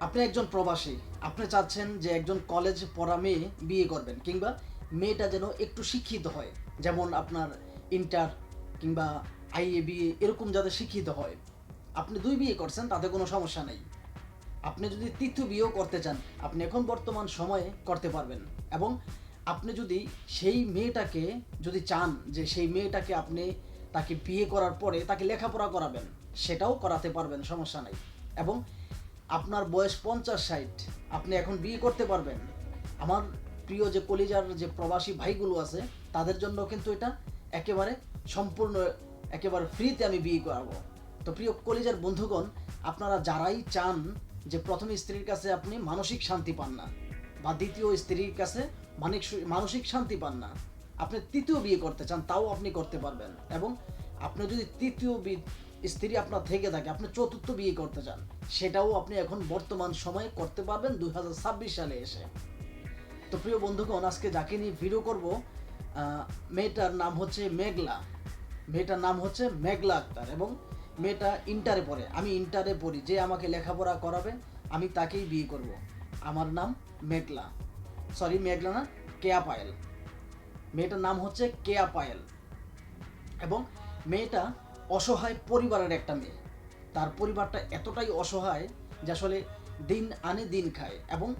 আপনি একজন প্রবাসী, আপনি চাচ্ছেন যে একজন কলেজ পড়া মেয়ে বিয়ে করবেন কিংবা মেয়েটা যেন একটু শিক্ষিত হয়, যেমন আপনার ইন্টার কিংবা আইএ বিয়ে এরকম যাতে শিক্ষিত হয়। আপনি দুই বিয়ে করছেন, তাতে কোনো সমস্যা নেই। আপনি যদি তৃতীয় বিয়েও করতে চান, আপনি এখন বর্তমান সময়ে করতে পারবেন। এবং আপনি যদি সেই মেয়েটাকে যদি চান যে সেই মেয়েটাকে আপনি তাকে বিয়ে করার পরে তাকে লেখাপড়া করাবেন, সেটাও করাতে পারবেন, সমস্যা নেই। এবং আপনার বয়স পঞ্চাশ ষাট, আপনি এখন বিয়ে করতে পারবেন। আমার প্রিয় যে কলিজার যে প্রবাসী ভাইগুলো আছে, তাদের জন্য কিন্তু এটা একেবারে সম্পূর্ণ, একেবারে ফ্রিতে আমি বিয়ে করাবো। তো প্রিয় কলিজার বন্ধুগণ, আপনারা যারাই চান যে প্রথম স্ত্রীর কাছে আপনি মানসিক শান্তি পান না, বা দ্বিতীয় স্ত্রীর কাছে মানিক মানসিক শান্তি পান না, আপনি তৃতীয় বিয়ে করতে চান, তাও আপনি করতে পারবেন। এবং আপনি যদি তৃতীয় স্ত্রী আপনার থেকে থাকে, আপনি চতুর্থ বিয়ে করতে চান, সেটাও আপনি এখন বর্তমান সময়ে করতে পারবেন দু হাজার ছাব্বিশ সালে এসে। তো প্রিয় বন্ধুগণ, আজকে যাকে নিয়ে ভিডিও করব মেয়েটার নাম হচ্ছে মেঘলা। মেয়েটার নাম হচ্ছে মেঘলা আক্তার এবং মেয়েটা ইন্টারে পড়ে, আমি ইন্টারে পড়ি, যে আমাকে লেখাপড়া করাবে, আমি তাকেই বিয়ে করব। আমার নাম মেঘলা। সরি মেঘলা না, কেয়া পায়েল। মেয়েটার নাম হচ্ছে কেয়া পায়েল। এবং মেয়েটা অসহায় পরিবারের একটা মেয়ে। তার পরিবারটা এতটাই অসহায় যে আসলে দিন আনে দিন খায় এবং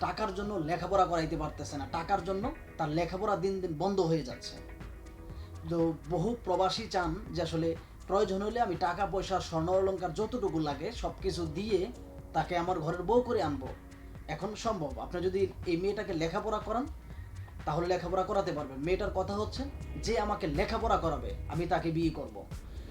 টাকার জন্য লেখাপড়া করাইতে পারতেছে না। টাকার জন্য তার লেখাপড়া দিন দিন বন্ধ হয়ে যাচ্ছে। তো বহু প্রবাসী চান যে আসলে প্রয়োজন হলে আমি টাকা, পয়সা, স্বর্ণ অলঙ্কার যতটুকু লাগে সব কিছু দিয়ে তাকে আমার ঘরের বউ করে আনব। এখন সম্ভব। আপনি যদি এই মেয়েটাকে লেখাপড়া করান, তাহলে লেখাপড়া করাতে পারবেন। মেয়েটার কথা হচ্ছে, যে আমাকে লেখাপড়া করাবে, আমি তাকে বিয়ে করব।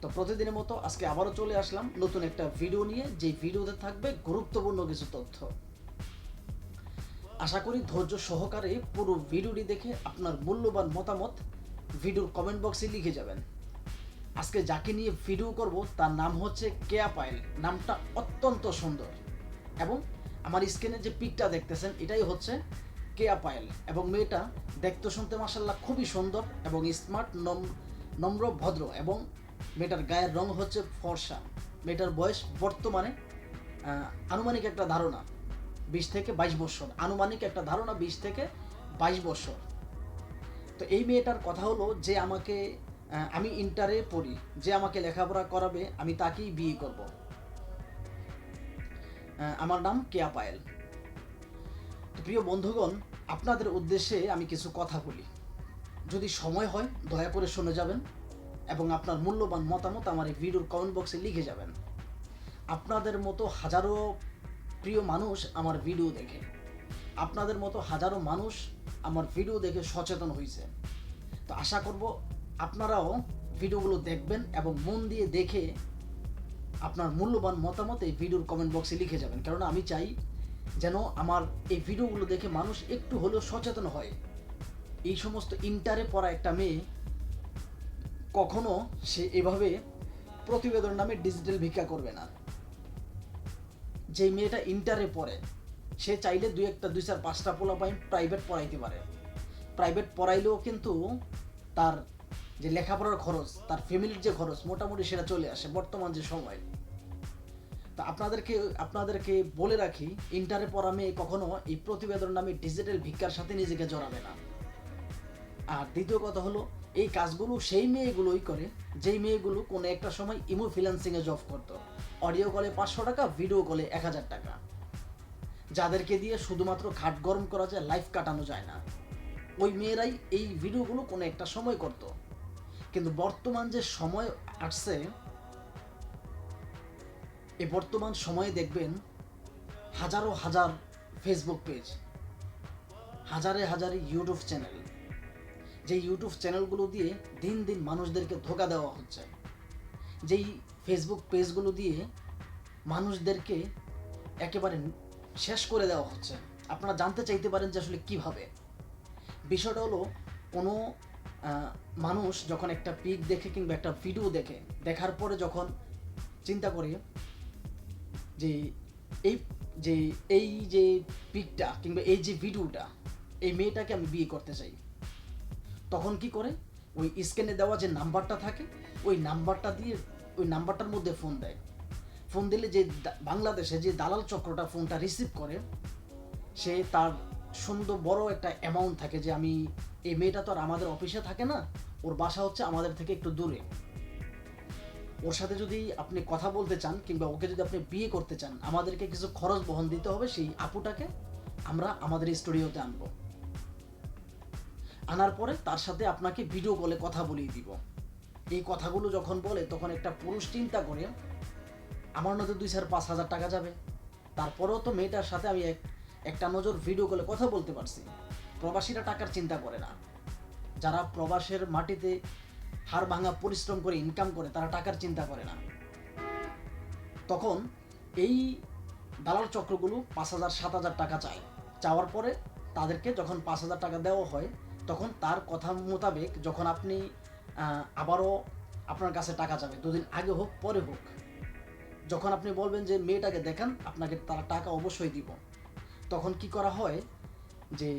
তো প্রতিদিনের মতো আজকে আবারও চলে আসলাম নতুন একটা ভিডিও নিয়ে যে ভিডিওতে থাকবে গুরুত্বপূর্ণ কিছু তথ্য। আশা করি ধৈর্য সহকারে পুরো ভিডিওটি দেখে আপনার মূল্যবান মতামত ভিডিওর কমেন্ট বক্সে লিখে যাবেন। আজকে যাকে নিয়ে ভিডিও করব, তার নাম হচ্ছে কেয়া পায়েল। নামটা অত্যন্ত সুন্দর। এবং আমার স্ক্রিনে যে পিকটা দেখতেছেন, এটাই হচ্ছে কেয়া পায়েল। এবং মেয়েটা দেখতে শুনতে মাসাল্লাহ খুবই সুন্দর এবং স্মার্ট নম্র, ভদ্র এবং মেয়েটার গায়ের রং হচ্ছে ফর্সা। মেয়েটার বয়স বর্তমানে আনুমানিক একটা ধারণা, বিশ থেকে বাইশ বছর। আনুমানিক একটা ধারণা বিশ থেকে বাইশ বছর। তো এই মেয়েটার কথা হলো যে আমাকে আমি ইন্টারে পড়ি, যে আমাকে লেখাপড়া করাবে, আমি তাকেই বিয়ে করব। আমার নাম কেয়া পায়েল। তো প্রিয় বন্ধুগণ, আপনাদের উদ্দেশ্যে আমি কিছু কথা বলি। যদি সময় হয়, দয়া করে শুনে যাবেন। এবং আপনার মূল্যবান মতামত আমার এই ভিডিওর কমেন্ট বক্সে লিখে যাবেন। আপনাদের মতো হাজারো প্রিয় মানুষ আমার ভিডিও দেখে। আপনাদের মতো হাজারো মানুষ আমার ভিডিও দেখে সচেতন হয়েছে তো আশা করব আপনারাও ভিডিওগুলো দেখবেন এবং মন দিয়ে দেখে আপনার মূল্যবান মতামত এই ভিডিওর কমেন্ট বক্সে লিখে যাবেন। কারণ আমি চাই যেন আমার এই ভিডিওগুলো দেখে মানুষ একটু হলেও সচেতন হয়। এই সমস্ত ইন্টারে পড়া একটা মেয়ে কখনো সে এভাবে প্রতিবেদন নামে ডিজিটাল ভিক্ষা করবে না। যে মেয়েটা ইন্টারে পড়ে, সে চাইলে দুই একটা, দুই চার, পাঁচটা পোলা পাই প্রাইভেট পড়াইতে পারে। প্রাইভেট পড়াইলেও কিন্তু তার যে লেখাপড়ার খরচ, তার ফ্যামিলির যে খরচ, মোটামুটি সেটা চলে আসে বর্তমান যে সময়। তা আপনাদেরকে আপনাদেরকে বলে রাখি ইন্টারে পড়া মেয়ে কখনো এই প্রতিবেদন নামে ডিজিটাল ভিক্ষার সাথে নিজেকে জড়াবে না। আর দ্বিতীয় কথা হলো এই কাজগুলো সেই মেয়েগুলোই করে, যেই মেয়েগুলো কোনো একটা সময় ইমো ফ্রিল্যান্সিং এ জব করতো। অডিও কলে পাঁচশো টাকা ভিডিও কলে এক হাজার টাকা। যাদেরকে দিয়ে শুধুমাত্র ঘাট গরম করা যায় লাইফ কাটানো যায় না। ওই মেয়েরাই এই ভিডিওগুলো কোনো একটা সময় করত। কিন্তু বর্তমান যে সময় আসছে এই বর্তমান সময়ে দেখবেন হাজারো হাজার ফেসবুক পেজ হাজারে হাজারে ইউটিউব চ্যানেল যে ইউটিউব চ্যানেলগুলো দিয়ে দিন দিন মানুষদেরকে ধোকা দেওয়া হচ্ছে। যেই ফেসবুক পেজগুলো দিয়ে মানুষদেরকে একেবারে শেষ করে দেওয়া হচ্ছে। আপনারা জানতে চাইতে পারেন যে আসলে কীভাবে। বিষয়টা হলো, কোনো মানুষ যখন একটা পিক দেখে কিংবা একটা ভিডিও দেখে, দেখার পরে যখন চিন্তা করে যে এই যে এই যে পিকটা কিংবা এই যে ভিডিওটা এই মেয়েটাকে আমি বিয়ে করতে চাই। তখন কি করে? ওই স্ক্যানে দেওয়া যে নাম্বারটা থাকে, ওই নাম্বারটা দিয়ে, ওই নাম্বারটার মধ্যে ফোন দেয়। ফোন দিলে যে বাংলাদেশে যে দালাল চক্রটা ফোনটা রিসিভ করে, সে তার সুন্দর বড় একটা অ্যামাউন্ট থাকে যে আমি, এই মেয়েটা তো আর আমাদের অফিসে থাকে না, ওর বাসা হচ্ছে আমাদের থেকে একটু দূরে। ওর সাথে যদি আপনি কথা বলতে চান, কিংবা ওকে যদি আপনি বিয়ে করতে চান, আমাদেরকে কিছু খরচ বহন দিতে হবে, সেই আপুটাকে আমরা আমাদের স্টুডিওতে আনব। আনার পরে তার সাথে আপনাকে ভিডিও কলে কথা বলিয়ে দিব। এই কথাগুলো যখন বলে, তখন একটা পুরুষ চিন্তা করে, আমার নয়তো দুই চার পাঁচ হাজার টাকা যাবে। তারপরেও তো মেয়েটার সাথে আমি এক, একটা নজর ভিডিও কলে কথা বলতে পারছি। প্রবাসীরা টাকার চিন্তা করে না। যারা প্রবাসের মাটিতে হাড় ভাঙা পরিশ্রম করে ইনকাম করে, তারা টাকার চিন্তা করে না। তখন এই দালাল চক্রগুলো পাঁচ হাজার, সাত হাজার টাকা চায়। চাওয়ার পরে তাদেরকে যখন পাঁচ হাজার টাকা দেওয়া হয় তখন তার কথা মোতাবেক যখন আপনি আবারও আপনার কাছে টাকা যাবে, দুদিন আগে হোক, পরে হোক, যখন আপনি বলবেন যে, মেয়েটাকে দেখান, আপনাকে তারা টাকা অবশ্যই দিব। তখন কি করা হয় যে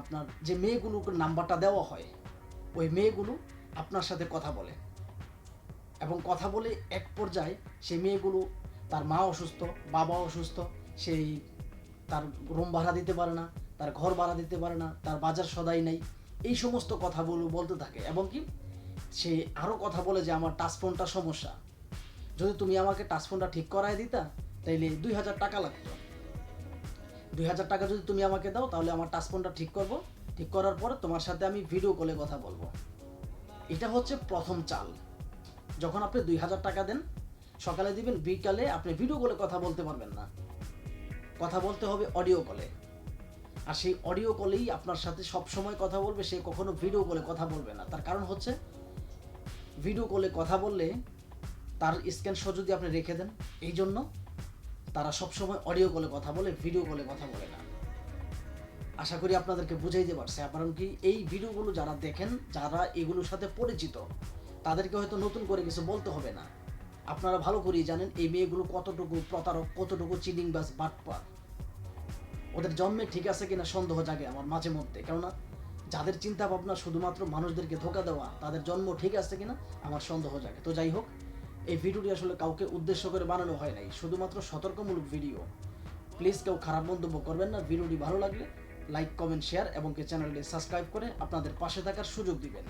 আপনার যে মেয়েগুলোকে নাম্বারটা দেওয়া হয়, ওই মেয়েগুলো আপনার সাথে কথা বলে এবং কথা বলে এক পর্যায়ে সেই মেয়েগুলো তার মা অসুস্থ, বাবা অসুস্থ, সেই তার রুম ভাড়া দিতে পারে না তার ঘর ভাড়া দিতে পারে না, তার বাজার সদাই নেই। এই সমস্ত কথা কথাগুলো বলতে থাকে। এবং কি? সে আরও কথা বলে যে, আমার টাচফোনটা সমস্যা। যদি তুমি আমাকে টাচফোনটা ঠিক করায় দিতা, তাইলে দুই হাজার টাকা লাগতো। দুই হাজার টাকা যদি তুমি আমাকে দাও, তাহলে আমার টাচফোনটা ঠিক করব। ঠিক করার পরে তোমার সাথে আমি ভিডিও কলে কথা বলব। এটা হচ্ছে প্রথম চাল। যখন আপনি দুই হাজার টাকা দেন, সকালে দিবেন, বিকালে আপনি ভিডিও কলে কথা বলতে পারবেন না। কথা বলতে হবে অডিও কলে আর সেই অডিও কলেই আপনার সাথে সব সময় কথা বলবে, সে কখনো ভিডিও কলে কথা বলবে না। তার কারণ হচ্ছে ভিডিও কলে কথা বললে তার স্ক্যানশট যদি আপনি রেখে দেন, এই জন্য তারা সবসময় অডিও কলে কথা বলে ভিডিও কলে কথা বলে না। আশা করি আপনাদেরকে বুঝাই বুঝাইতে পারছে, কারণ কি এই ভিডিওগুলো যারা দেখেন, যারা এগুলোর সাথে পরিচিত, তাদেরকে হয়তো নতুন করে কিছু বলতে হবে না। আপনারা ভালো করেই জানেন, এই মেয়েগুলো কতটুকু প্রতারক, কতটুকু চিনিং বাস বাটপার। ওদের জন্মে ঠিক আছে কিনা সন্দেহ জাগে আমার মাঝে মধ্যে। কেননা যাদের চিন্তা ভাবনা শুধুমাত্র মানুষদেরকে ধোকা দেওয়া, তাদের জন্ম ঠিক আছে কিনা আমার সন্দেহ জাগে। তো যাই হোক, এই ভিডিওটি আসলে কাউকে উদ্দেশ্য করে বানানো হয় নাই, শুধুমাত্র সতর্কমূলক ভিডিও। প্লিজ কেউ খারাপ মন্তব্য করবেন না, ভিডিওটি ভালো লাগলে লাইক, কমেন্ট, শেয়ার এবং চ্যানেলটি সাবস্ক্রাইব করে আপনাদের পাশে থাকার সুযোগ দিবেন।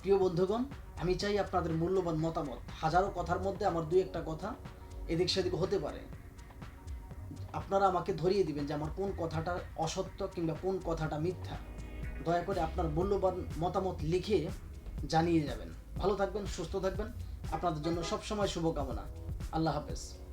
প্রিয় বন্ধুগণ, আমি চাই আপনাদের মূল্যবান মতামত। হাজারো কথার মধ্যে আমার দুই একটা কথা এদিক সেদিক হতে পারে। আপনারা আমাকে ধরিয়ে দিবেন যে আমার কোন কথাটা অসত্য কিংবা কোন কথাটা মিথ্যা। দয়া করে আপনার মূল্যবান মতামত লিখে জানিয়ে যাবেন। ভালো থাকবেন, সুস্থ থাকবেন। আপনাদের জন্য সবসময় শুভকামনা। আল্লাহ হাফেজ।